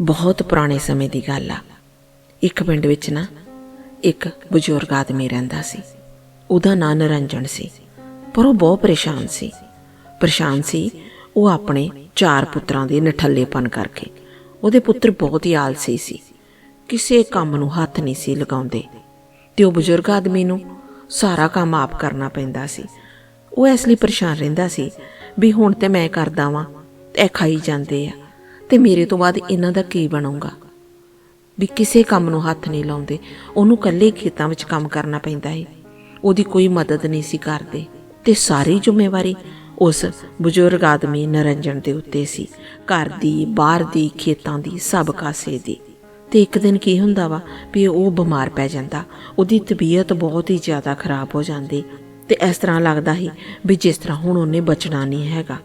ਬਹੁਤ ਪੁਰਾਣੇ ਸਮੇਂ ਦੀ ਗੱਲ ਆ। ਇੱਕ ਪਿੰਡ ਵਿੱਚ ਨਾ ਇੱਕ ਬਜ਼ੁਰਗ ਆਦਮੀ ਰਹਿੰਦਾ ਸੀ। ਉਹਦਾ ਨਾਂ ਨਰੰਜਨ ਸੀ, ਪਰ ਉਹ ਬਹੁਤ ਪਰੇਸ਼ਾਨ ਸੀ। ਪਰੇਸ਼ਾਨ ਸੀ, ਉਹ ਆਪਣੇ ਚਾਰ ਪੁੱਤਰਾਂ ਦੇ ਨਠੱਲੇਪਨ ਕਰਕੇ। ਉਹਦੇ ਪੁੱਤਰ ਬਹੁਤ ਹੀ ਆਲਸੀ ਸੀ, ਕਿਸੇ ਕੰਮ ਨੂੰ ਹੱਥ ਨਹੀਂ ਸੀ ਲਗਾਉਂਦੇ। ਤੇ ਉਹ ਬਜ਼ੁਰਗ ਆਦਮੀ ਨੂੰ ਸਾਰਾ ਕੰਮ ਆਪ ਕਰਨਾ ਪੈਂਦਾ ਸੀ। ਉਹ ਇਸ ਲਈ ਪਰੇਸ਼ਾਨ ਰਹਿੰਦਾ ਸੀ ਵੀ ਹੁਣ ਤੇ ਮੈਂ ਕਰਦਾ ਵਾਂ, ਇਹ ਖਾਈ ਜਾਂਦੇ ਆ। ਤੇ ਮੇਰੇ ਤੋਂ ਬਾਅਦ ਇਹਨਾਂ ਦਾ ਕੀ ਬਣੂਗਾ? ਵੀ ਕਿਸੇ ਕੰਮ ਨੂੰ ਹੱਥ ਨਹੀਂ ਲਾਉਂਦੇ। ਉਹਨੂੰ ਇਕੱਲੇ ਖੇਤਾਂ ਵਿੱਚ ਕੰਮ ਕਰਨਾ ਪੈਂਦਾ ਹੈ ਉਹਦੀ ਕੋਈ ਮਦਦ ਨਹੀਂ ਸੀ ਕਰਦੇ। ਤੇ ਸਾਰੀ ਜ਼ਿੰਮੇਵਾਰੀ ਉਸ ਬਜ਼ੁਰਗ ਆਦਮੀ ਨਰੰਜਨ ਦੇ ਉੱਤੇ ਸੀ। ਘਰ ਦੀ, ਬਾਹਰ ਦੀ, ਖੇਤਾਂ ਦੀ, ਸਭ ਕਾਸੇ ਦੀ। ਤੇ ਇੱਕ ਦਿਨ ਕੀ ਹੁੰਦਾ ਵਾ ਵੀ ਉਹ ਬਿਮਾਰ ਪੈ ਜਾਂਦਾ। ਉਹਦੀ ਤਬੀਅਤ ਬਹੁਤ ਹੀ ਜ਼ਿਆਦਾ ਖਰਾਬ ਹੋ ਜਾਂਦੀ। ਤੇ ਇਸ ਤਰ੍ਹਾਂ ਲੱਗਦਾ ਸੀ ਵੀ ਜਿਸ ਤਰ੍ਹਾਂ ਹੁਣ ਉਹਨੇ ਬਚਣਾ ਨਹੀਂ ਹੈਗਾ।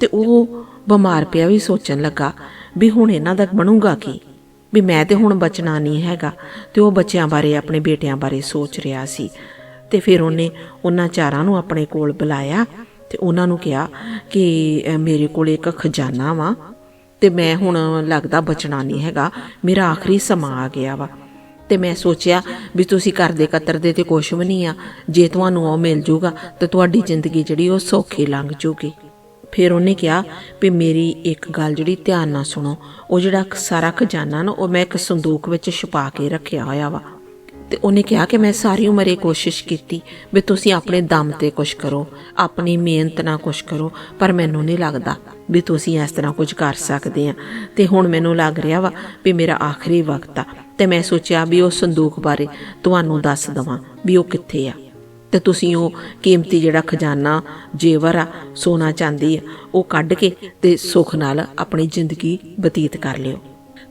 ਤੇ ਉਹ ਬਿਮਾਰ ਪਿਆ ਵੀ ਸੋਚਣ ਲੱਗਾ ਵੀ ਹੁਣ ਇਹਨਾਂ ਦਾ ਬਣੂਗਾ ਕੀ? ਵੀ ਮੈਂ ਤੇ ਹੁਣ ਬਚਣਾ ਨਹੀਂ ਹੈਗਾ ਤੇ ਉਹ ਬੱਚਿਆਂ ਬਾਰੇ, ਆਪਣੇ ਬੇਟਿਆਂ ਬਾਰੇ ਸੋਚ ਰਿਹਾ ਸੀ। ਤੇ ਫਿਰ ਉਹਨੇ ਉਹਨਾਂ ਚਾਰਾਂ ਨੂੰ ਆਪਣੇ ਕੋਲ ਬੁਲਾਇਆ ਤੇ ਉਹਨਾਂ ਨੂੰ ਕਿਹਾ ਕਿ ਮੇਰੇ ਕੋਲ ਇੱਕ ਖਜ਼ਾਨਾ ਵਾ ਤੇ ਮੈਂ ਹੁਣ ਲੱਗਦਾ ਬਚਣਾ ਨਹੀਂ ਹੈਗਾ। ਮੇਰਾ ਆਖਰੀ ਸਮਾਂ ਆ ਗਿਆ ਵਾ। ਤੇ ਮੈਂ ਸੋਚਿਆ ਵੀ ਤੁਸੀਂ ਘਰ ਦੇ ਕਤਰ ਦੇ ਤੇ ਕੁਛ ਵੀ ਨਹੀਂ ਆ। ਜੇ ਤੁਹਾਨੂੰ ਉਹ ਮਿਲ ਜੂਗਾ ਤੇ ਤੁਹਾਡੀ ਜ਼ਿੰਦਗੀ ਜਿਹੜੀ ਉਹ ਸੌਖੀ ਲੰਘ ਜੂਗੀ। ਫਿਰ ਉਹਨੇ ਕਿਹਾ ਵੀ ਮੇਰੀ ਇੱਕ ਗੱਲ ਜਿਹੜੀ ਧਿਆਨ ਨਾਲ ਸੁਣੋ, ਉਹ ਜਿਹੜਾ ਸਾਰਾ ਖਜ਼ਾਨਾ ਨਾ, ਉਹ ਮੈਂ ਇੱਕ ਸੰਦੂਕ ਵਿੱਚ ਛੁਪਾ ਕੇ ਰੱਖਿਆ ਹੋਇਆ ਵਾ। ਤੇ ਉਹਨੇ ਕਿਹਾ ਕਿ ਮੈਂ ਸਾਰੀ ਉਮਰ ਇਹ ਕੋਸ਼ਿਸ਼ ਕੀਤੀ ਵੀ ਤੁਸੀਂ ਆਪਣੇ ਦਮ ਤੇ ਕੁਝ ਕਰੋ, ਆਪਣੀ ਮਿਹਨਤ ਨਾਲ ਕੁਝ ਕਰੋ, ਪਰ ਮੈਨੂੰ ਨਹੀਂ ਲੱਗਦਾ ਵੀ ਤੁਸੀਂ ਇਸ ਤਰ੍ਹਾਂ ਕੁਝ ਕਰ ਸਕਦੇ ਆ। ਤੇ ਹੁਣ ਮੈਨੂੰ ਲੱਗ ਰਿਹਾ ਵਾ ਵੀ ਮੇਰਾ ਆਖਰੀ ਵਕਤ ਆ, ਤੇ ਮੈਂ ਸੋਚਿਆ ਵੀ ਉਹ ਸੰਦੂਕ ਬਾਰੇ ਤੁਹਾਨੂੰ ਦੱਸ ਦਵਾਂ ਵੀ ਉਹ ਕਿੱਥੇ ਆ। ਤੇ ਤੁਸੀਂ ਉਹ ਕੀਮਤੀ ਜਿਹੜਾ ਖਜ਼ਾਨਾ ਜੇਵਰ ਆ, ਸੋਨਾ ਚਾਂਦੀ ਆ, ਉਹ ਕੱਢ ਕੇ ਤੇ ਸੁੱਖ ਨਾਲ ਆਪਣੀ ਜ਼ਿੰਦਗੀ ਬਤੀਤ ਕਰ ਲਿਓ।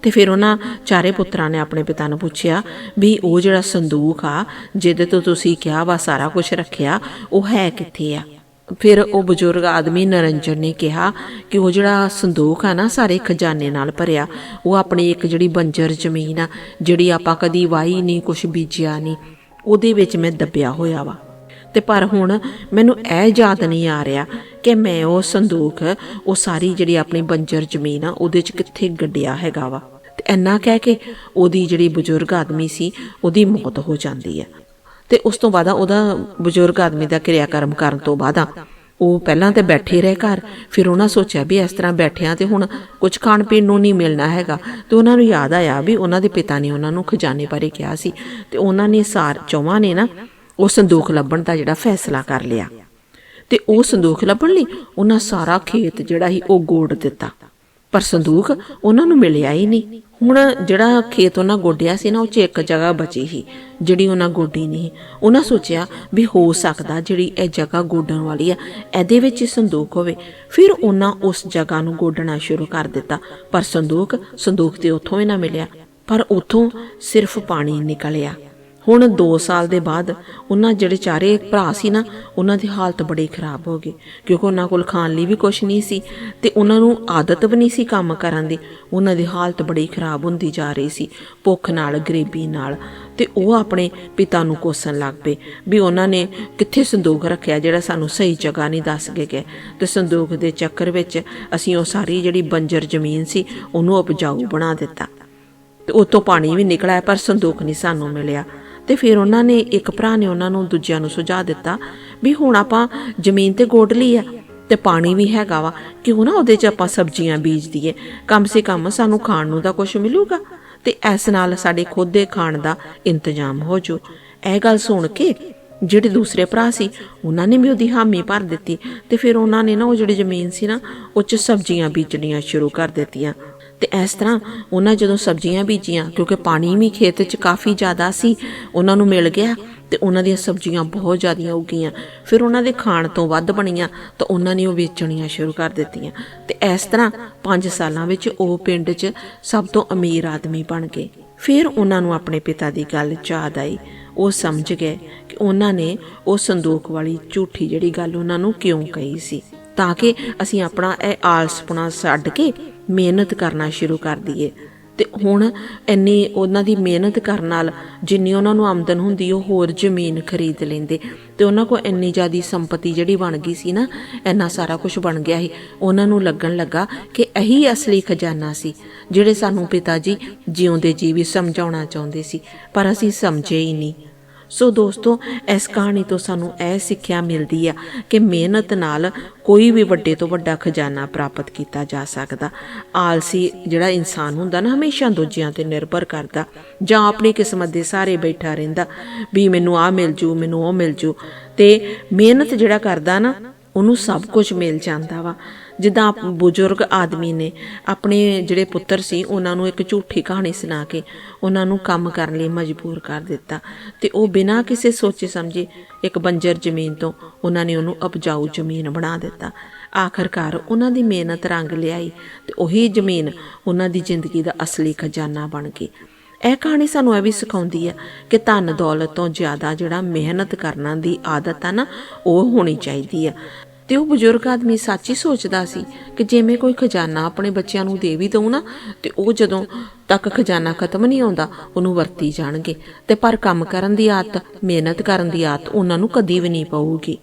ਤੇ ਫਿਰ ਉਹਨਾਂ ਚਾਰੇ ਪੁੱਤਰਾਂ ਨੇ ਆਪਣੇ ਪਿਤਾ ਨੂੰ ਪੁੱਛਿਆ ਵੀ ਉਹ ਜਿਹੜਾ ਸੰਦੂਕ ਆ, ਜਿਹਦੇ ਤੋਂ ਤੁਸੀਂ ਕਿਹਾ ਵਾ ਸਾਰਾ ਕੁਝ ਰੱਖਿਆ, ਉਹ ਹੈ ਕਿੱਥੇ ਆ? ਫਿਰ ਉਹ ਬਜ਼ੁਰਗ ਆਦਮੀ ਨਰੰਜਨ ਨੇ ਕਿਹਾ ਕਿ ਉਹ ਜਿਹੜਾ ਸੰਦੂਕ ਆ ਨਾ, ਸਾਰੇ ਖਜ਼ਾਨੇ ਨਾਲ ਭਰਿਆ, ਉਹ ਆਪਣੀ ਇੱਕ ਜਿਹੜੀ ਬੰਜਰ ਜ਼ਮੀਨ ਆ, ਜਿਹੜੀ ਆਪਾਂ ਕਦੀ ਵਾਹੀ ਨਹੀਂ ਕੁਝ ਬੀਜਿਆ ਨਹੀਂ, ਉਹਦੇ ਵਿੱਚ ਮੈਂ ਦੱਬਿਆ ਹੋਇਆ ਵਾ। ਤੇ ਪਰ ਹੁਣ ਮੈਨੂੰ ਇਹ ਯਾਦ ਨਹੀਂ ਆ ਰਿਹਾ ਕਿ ਮੈਂ ਉਹ ਸੰਦੂਕ, ਉਹ ਸਾਰੀ ਜਿਹੜੀ ਆਪਣੀ ਬੰਜਰ ਜ਼ਮੀਨ ਆ, ਉਹਦੇ 'ਚ ਕਿੱਥੇ ਗੱਡਿਆ ਹੈਗਾ ਵਾ। ਤੇ ਇੰਨਾ ਕਹਿ ਕੇ ਉਹਦੀ ਜਿਹੜੀ ਬਜ਼ੁਰਗ ਆਦਮੀ ਸੀ, ਉਹਦੀ ਮੌਤ ਹੋ ਜਾਂਦੀ ਹੈ ਤੇ ਉਸ ਤੋਂ ਬਾਅਦ ਉਹਦਾ ਬਜ਼ੁਰਗ ਆਦਮੀ ਦਾ ਕਿਰਿਆ ਕਰਮ ਕਰਨ ਤੋਂ ਬਾਅਦ ਉਹ ਪਹਿਲਾਂ ਤੇ ਬੈਠੇ ਰਹੇ ਘਰ, ਫਿਰ ਉਹਨਾਂ ਸੋਚਿਆ ਵੀ ਇਸ ਤਰ੍ਹਾਂ ਬੈਠਿਆਂ ਤੇ ਹੁਣ ਕੁਝ ਖਾਣ ਪੀਣ ਨੂੰ ਨਹੀਂ ਮਿਲਣਾ ਹੈਗਾ। ਤੇ ਉਹਨਾਂ ਨੂੰ ਯਾਦ ਆਇਆ ਵੀ ਉਹਨਾਂ ਦੇ ਪਿਤਾ ਨੇ ਉਹਨਾਂ ਨੂੰ ਖਜ਼ਾਨੇ ਬਾਰੇ ਕਿਹਾ ਸੀ। ਤੇ ਉਹਨਾਂ ਨੇ ਸਾਰ ਚੌਵਾਂ ਨੇ ਨਾ ਉਹ ਸੰਦੂਖ ਲੱਭਣ ਦਾ ਜਿਹੜਾ ਫੈਸਲਾ ਕਰ ਲਿਆ। ਤੇ ਉਹ ਸੰਦੂਖ ਲੱਭਣ ਲਈ ਉਹਨਾਂ ਸਾਰਾ ਖੇਤ ਜਿਹੜਾ ਸੀ ਉਹ ਗੋੜ ਦਿੱਤਾ। ਪਰ ਸੰਦੂਕ ਉਹਨਾਂ ਨੂੰ ਮਿਲਿਆ ਹੀ ਨਹੀਂ। ਹੁਣ ਜਿਹੜਾ ਖੇਤ ਉਹਨਾਂ ਗੋਡਿਆ ਸੀ ਨਾ, ਉਹ 'ਚ ਇੱਕ ਜਗ੍ਹਾ ਬਚੀ ਸੀ, ਜਿਹੜੀ ਉਹਨਾਂ ਗੋਡੀ ਨਹੀਂ ਉਹਨਾਂ ਸੋਚਿਆ ਵੀ ਹੋ ਸਕਦਾ ਜਿਹੜੀ ਇਹ ਜਗ੍ਹਾ ਗੋਡਣ ਵਾਲੀ ਆ, ਇਹਦੇ ਵਿੱਚ ਹੀ ਸੰਦੂਕ ਹੋਵੇ। ਫਿਰ ਉਹਨਾਂ ਉਸ ਜਗ੍ਹਾ ਨੂੰ ਗੋਡਣਾ ਸ਼ੁਰੂ ਕਰ ਦਿੱਤਾ। ਪਰ ਸੰਦੂਕ ਸੰਦੂਖ ਤੇ ਉੱਥੋਂ ਹੀ ਨਾ ਮਿਲਿਆ। ਪਰ ਉੱਥੋਂ ਸਿਰਫ ਪਾਣੀ ਨਿਕਲਿਆ। ਹੁਣ 2 ਸਾਲ ਦੇ ਬਾਅਦ ਉਹਨਾਂ ਜਿਹੜੇ ਚਾਰੇ ਭਰਾ ਸੀ ਨਾ, ਉਹਨਾਂ ਦੀ ਹਾਲਤ ਬੜੀ ਖਰਾਬ ਹੋ ਗਈ, ਕਿਉਂਕਿ ਉਹਨਾਂ ਕੋਲ ਖਾਣ ਲਈ ਵੀ ਕੁਝ ਨਹੀਂ ਸੀ ਤੇ ਉਹਨਾਂ ਨੂੰ ਆਦਤ ਵੀ ਨਹੀਂ ਸੀ ਕੰਮ ਕਰਨ ਦੀ। ਉਹਨਾਂ ਦੀ ਹਾਲਤ ਬੜੀ ਖਰਾਬ ਹੁੰਦੀ ਜਾ ਰਹੀ ਸੀ, ਭੁੱਖ ਨਾਲ, ਗਰੀਬੀ ਨਾਲ ਤੇ ਉਹ ਆਪਣੇ ਪਿਤਾ ਨੂੰ ਕੋਸਣ ਲੱਗ ਪਏ ਵੀ ਉਹਨਾਂ ਨੇ ਕਿੱਥੇ ਸੰਦੂਕ ਰੱਖਿਆ ਜਿਹੜਾ ਸਾਨੂੰ ਸਹੀ ਜਗ੍ਹਾ ਨਹੀਂ ਦੱਸ ਕੇ ਗਏ। ਤੇ ਸੰਦੂਕ ਦੇ ਚੱਕਰ ਵਿੱਚ ਅਸੀਂ ਉਹ ਸਾਰੀ ਜਿਹੜੀ ਬੰਜਰ ਜ਼ਮੀਨ ਸੀ, ਉਹਨੂੰ ਉਪਜਾਊ ਬਣਾ ਦਿੱਤਾ। ਤੇ ਉਤੋਂ ਪਾਣੀ ਵੀ ਨਿਕਲਿਆ, ਪਰ ਸੰਦੂਕ ਨਹੀਂ ਸਾਨੂੰ ਮਿਲਿਆ। ਤੇ ਫਿਰ ਉਹਨਾਂ ਨੇ ਇੱਕ ਭਰਾ ਨੇ ਉਹਨਾਂ ਨੂੰ ਦੂਜਿਆਂ ਨੂੰ ਸੁਝਾਅ ਦਿੱਤਾ ਵੀ ਹੁਣ ਆਪਾਂ ਜ਼ਮੀਨ ਤੇ ਗੋਡ ਲਈ ਆ ਤੇ ਪਾਣੀ ਵੀ ਹੈਗਾ ਵਾ, ਕਿਉਂ ਨਾ ਉਹਦੇ 'ਚ ਆਪਾਂ ਸਬਜ਼ੀਆਂ ਬੀਜ ਦਈਏ। ਕਮ ਸੇ ਕਮ ਸਾਨੂੰ ਖਾਣ ਨੂੰ ਤਾਂ ਕੁਝ ਮਿਲੂਗਾ ਤੇ ਇਸ ਨਾਲ ਸਾਡੇ ਖੁਦ ਦੇ ਖਾਣ ਦਾ ਇੰਤਜ਼ਾਮ ਹੋ ਜੂ ਇਹ ਗੱਲ ਸੁਣ ਕੇ ਜਿਹੜੇ ਦੂਸਰੇ ਭਰਾ ਸੀ, ਉਹਨਾਂ ਨੇ ਵੀ ਉਹਦੀ ਹਾਮੀ ਭਰ ਦਿੱਤੀ ਤੇ ਫਿਰ ਉਹਨਾਂ ਨੇ ਨਾ ਉਹ ਜਿਹੜੀ ਜ਼ਮੀਨ ਸੀ ਨਾ, ਉਹ 'ਚ ਸਬਜ਼ੀਆਂ ਬੀਜਣੀਆਂ ਸ਼ੁਰੂ ਕਰ ਦਿੱਤੀਆਂ। ਤੇ ਇਸ ਤਰ੍ਹਾਂ ਉਹਨਾਂ ਜਦੋਂ ਸਬਜ਼ੀਆਂ ਬੀਜੀਆਂ, ਕਿਉਂਕਿ ਪਾਣੀ ਵੀ ਖੇਤ 'ਚ ਕਾਫੀ ਜ਼ਿਆਦਾ ਸੀ, ਉਹਨਾਂ ਨੂੰ ਮਿਲ ਗਿਆ ਤੇ ਉਹਨਾਂ ਦੀਆਂ ਸਬਜ਼ੀਆਂ ਬਹੁਤ ਜ਼ਿਆਦੀਆਂ ਉੱਗੀਆਂ ਫਿਰ ਉਹਨਾਂ ਦੇ ਖਾਣ ਤੋਂ ਵੱਧ ਬਣੀਆਂ ਤਾਂ ਉਹਨਾਂ ਨੇ ਉਹ ਵੇਚਣੀਆਂ ਸ਼ੁਰੂ ਕਰ ਦਿੱਤੀਆਂ। ਤੇ ਇਸ ਤਰ੍ਹਾਂ 5 ਸਾਲਾਂ ਵਿੱਚ ਉਹ ਪਿੰਡ 'ਚ ਸਭ ਤੋਂ ਅਮੀਰ ਆਦਮੀ ਬਣ ਗਏ। ਫਿਰ ਉਹਨਾਂ ਨੂੰ ਆਪਣੇ ਪਿਤਾ ਦੀ ਗੱਲ ਯਾਦ ਆਈ। ਉਹ ਸਮਝ ਗਏ ਕਿ ਉਹਨਾਂ ਨੇ ਉਹ ਸੰਦੂਕ ਵਾਲੀ ਝੂਠੀ ਜਿਹੜੀ ਗੱਲ ਉਹਨਾਂ ਨੂੰ ਕਿਉਂ ਕਹੀ ਸੀ? ਤਾਂ ਕਿ ਅਸੀਂ ਆਪਣਾ ਇਹ ਆਲਸਪਣਾ ਛੱਡ ਕੇ ਮਿਹਨਤ ਕਰਨਾ ਸ਼ੁਰੂ ਕਰ ਦਈਏ। ਤੇ ਹੁਣ ਇੰਨੀ ਉਹਨਾਂ ਦੀ ਮਿਹਨਤ ਕਰਨ ਨਾਲ ਜਿੰਨੀ ਉਹਨਾਂ ਨੂੰ ਆਮਦਨ ਹੁੰਦੀ, ਉਹ ਹੋਰ ਜ਼ਮੀਨ ਖਰੀਦ ਲੈਂਦੇ। ਤੇ ਉਹਨਾਂ ਕੋਲ ਇੰਨੀ ਜ਼ਿਆਦੀ ਸੰਪਤੀ ਜਿਹੜੀ ਬਣ ਗਈ ਸੀ ਨਾ, ਇੰਨਾ ਸਾਰਾ ਕੁਝ ਬਣ ਗਿਆ ਸੀ। ਉਹਨਾਂ ਨੂੰ ਲੱਗਣ ਲੱਗਾ ਕਿ ਇਹੀ ਅਸਲੀ ਖਜ਼ਾਨਾ ਸੀ, ਜਿਹੜੇ ਸਾਨੂੰ ਪਿਤਾ ਜੀ ਜਿਉਂਦੇ ਜੀ ਵੀ ਸਮਝਾਉਣਾ ਚਾਹੁੰਦੇ ਸੀ। ਪਰ ਅਸੀਂ ਸਮਝੇ ਹੀ ਨਹੀਂ। ਸੋ ਦੋਸਤੋ, ਇਸ ਕਹਾਣੀ ਤੋਂ ਸਾਨੂੰ ਇਹ ਸਿੱਖਿਆ ਮਿਲਦੀ ਆ ਕਿ ਮਿਹਨਤ ਨਾਲ ਕੋਈ ਵੀ ਵੱਡੇ ਤੋਂ ਵੱਡਾ ਖਜ਼ਾਨਾ ਪ੍ਰਾਪਤ ਕੀਤਾ ਜਾ ਸਕਦਾ। ਆਲਸੀ ਜਿਹੜਾ ਇਨਸਾਨ ਹੁੰਦਾ ਨਾ, ਹਮੇਸ਼ਾ ਦੂਜਿਆਂ ਤੇ ਨਿਰਭਰ ਕਰਦਾ, ਜਾਂ ਆਪਣੀ ਕਿਸਮਤ ਦੇ ਸਾਰੇ ਬੈਠਾ ਰਹਿੰਦਾ, ਵੀ ਮੈਨੂੰ ਆ ਮਿਲ ਜੂ, ਮੈਨੂੰ ਉਹ ਮਿਲ ਜੂ। ਤੇ ਮਿਹਨਤ ਜਿਹੜਾ ਕਰਦਾ ਨਾ, ਉਹਨੂੰ ਸਭ ਕੁਝ ਮਿਲ ਜਾਂਦਾ ਵਾ। ਜਿੱਦਾਂ ਆਪ- ਬਜ਼ੁਰਗ ਆਦਮੀ ਨੇ, ਆਪਣੇ ਜਿਹੜੇ ਪੁੱਤਰ ਸੀ, ਉਹਨਾਂ ਨੂੰ ਇੱਕ ਝੂਠੀ ਕਹਾਣੀ ਸੁਣਾ ਕੇ ਉਹਨਾਂ ਨੂੰ ਕੰਮ ਕਰਨ ਲਈ ਮਜਬੂਰ ਕਰ ਦਿੱਤਾ। ਤੇ ਉਹ ਬਿਨਾਂ ਕਿਸੇ ਸੋਚੇ ਸਮਝੇ ਇੱਕ ਬੰਜਰ ਜ਼ਮੀਨ ਤੋਂ ਉਹਨਾਂ ਨੇ ਉਹਨੂੰ ਉਪਜਾਊ ਜ਼ਮੀਨ ਬਣਾ ਦਿੱਤਾ। ਆਖਰਕਾਰ ਉਹਨਾਂ ਦੀ ਮਿਹਨਤ ਰੰਗ ਲਿਆਈ ਤੇ ਉਹੀ ਜ਼ਮੀਨ ਉਹਨਾਂ ਦੀ ਜ਼ਿੰਦਗੀ ਦਾ ਅਸਲੀ ਖਜ਼ਾਨਾ ਬਣ ਗਈ। ਇਹ ਕਹਾਣੀ ਸਾਨੂੰ ਇਹ ਵੀ ਸਿਖਾਉਂਦੀ ਹੈ ਕਿ ਧਨ ਦੌਲਤ ਤੋਂ ਜ਼ਿਆਦਾ ਜਿਹੜਾ ਮਿਹਨਤ ਕਰਨਾ ਦੀ ਆਦਤ ਆ ਨਾ, ਉਹ ਹੋਣੀ ਚਾਹੀਦੀ ਆ। ਤੇ ਉਹ ਬਜ਼ੁਰਗ ਆਦਮੀ ਸੱਚ ਹੀ ਸੋਚਦਾ ਸੀ ਕਿ ਜੇ ਮੈਂ ਕੋਈ ਖਜ਼ਾਨਾ ਆਪਣੇ ਬੱਚਿਆਂ ਨੂੰ ਦੇ ਵੀ ਦਊਂ ਨਾ, ਤੇ ਉਹ ਜਦੋਂ ਤੱਕ ਖਜ਼ਾਨਾ ਖਤਮ ਨਹੀਂ ਆਉਂਦਾ, ਉਹਨੂੰ ਵਰਤੀ ਜਾਣਗੇ। ਤੇ ਪਰ ਕੰਮ ਕਰਨ ਦੀ ਆਦਤ, ਮਿਹਨਤ ਕਰਨ ਦੀ ਆਦਤ ਉਹਨਾਂ ਨੂੰ ਕਦੀ ਵੀ ਨਹੀਂ ਪਊਗੀ।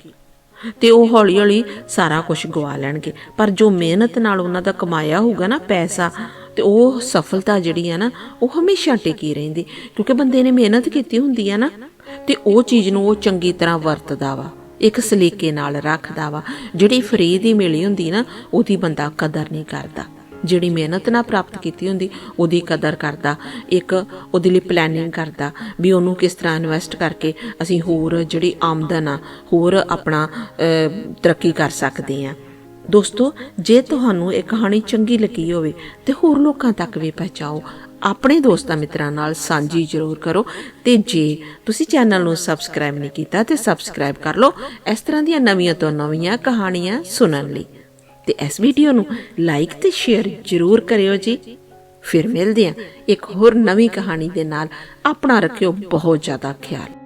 ਤੇ ਉਹ ਹੌਲੀ ਹੌਲੀ ਸਾਰਾ ਕੁਝ ਗਵਾ ਲੈਣਗੇ। ਪਰ ਜੋ ਮਿਹਨਤ ਨਾਲ ਉਹਨਾਂ ਦਾ ਕਮਾਇਆ ਹੋਊਗਾ ਨਾ ਪੈਸਾ, ਤੇ ਉਹ ਸਫਲਤਾ ਜਿਹੜੀ ਆ ਨਾ, ਉਹ ਹਮੇਸ਼ਾ ਟਿਕੀ ਰਹਿੰਦੀ। ਕਿਉਂਕਿ ਬੰਦੇ ਨੇ ਮਿਹਨਤ ਕੀਤੀ ਹੁੰਦੀ ਹੈ ਨਾ, ਤੇ ਉਹ ਚੀਜ਼ ਨੂੰ ਉਹ ਚੰਗੀ ਤਰ੍ਹਾਂ ਵਰਤਦਾ ਵਾ। ਇੱਕ ਸਲੀਕੇ ਨਾਲ ਰੱਖਦਾ ਵਾ। ਜਿਹੜੀ ਫਰੀ ਦੀ ਮਿਲੀ ਹੁੰਦੀ ਨਾ, ਉਹਦੀ ਬੰਦਾ ਕਦਰ ਨਹੀਂ ਕਰਦਾ। ਜਿਹੜੀ ਮਿਹਨਤ ਨਾਲ ਪ੍ਰਾਪਤ ਕੀਤੀ ਹੁੰਦੀ, ਉਹਦੀ ਕਦਰ ਕਰਦਾ। ਇੱਕ ਉਹਦੇ ਲਈ ਪਲੈਨਿੰਗ ਕਰਦਾ ਵੀ ਉਹਨੂੰ ਕਿਸ ਤਰ੍ਹਾਂ ਇਨਵੈਸਟ ਕਰਕੇ ਅਸੀਂ ਹੋਰ ਜਿਹੜੀ ਆਮਦਨ ਆ, ਹੋਰ ਆਪਣਾ ਤਰੱਕੀ ਕਰ ਸਕਦੇ ਆ। ਦੋਸਤੋ, ਜੇ ਤੁਹਾਨੂੰ ਇਹ ਕਹਾਣੀ ਚੰਗੀ ਲੱਗੀ ਹੋਵੇ, ਤੇ ਹੋਰ ਲੋਕਾਂ ਤੱਕ ਵੀ ਪਹੁੰਚਾਓ। ਆਪਣੇ ਦੋਸਤਾਂ ਮਿੱਤਰਾਂ ਨਾਲ ਸਾਂਝੀ ਜ਼ਰੂਰ ਕਰੋ ਤੇ ਜੇ ਤੁਸੀਂ ਚੈਨਲ ਨੂੰ ਸਬਸਕ੍ਰਾਈਬ ਨਹੀਂ ਕੀਤਾ ਤੇ ਸਬਸਕ੍ਰਾਈਬ ਕਰ ਲਓ। ਇਸ ਤਰ੍ਹਾਂ ਦੀਆਂ ਨਵੀਆਂ ਤੋਂ ਨਵੀਆਂ ਕਹਾਣੀਆਂ ਸੁਣਨ ਲਈ। ਤੇ ਇਸ ਵੀਡੀਓ ਨੂੰ ਲਾਈਕ ਤੇ ਸ਼ੇਅਰ ਜ਼ਰੂਰ ਕਰਿਓ ਜੀ। ਫਿਰ ਮਿਲਦੇ ਹਾਂ ਇੱਕ ਹੋਰ ਨਵੀਂ ਕਹਾਣੀ ਦੇ ਨਾਲ। ਆਪਣਾ ਰੱਖਿਓ ਬਹੁਤ ਜ਼ਿਆਦਾ ਖਿਆਲ।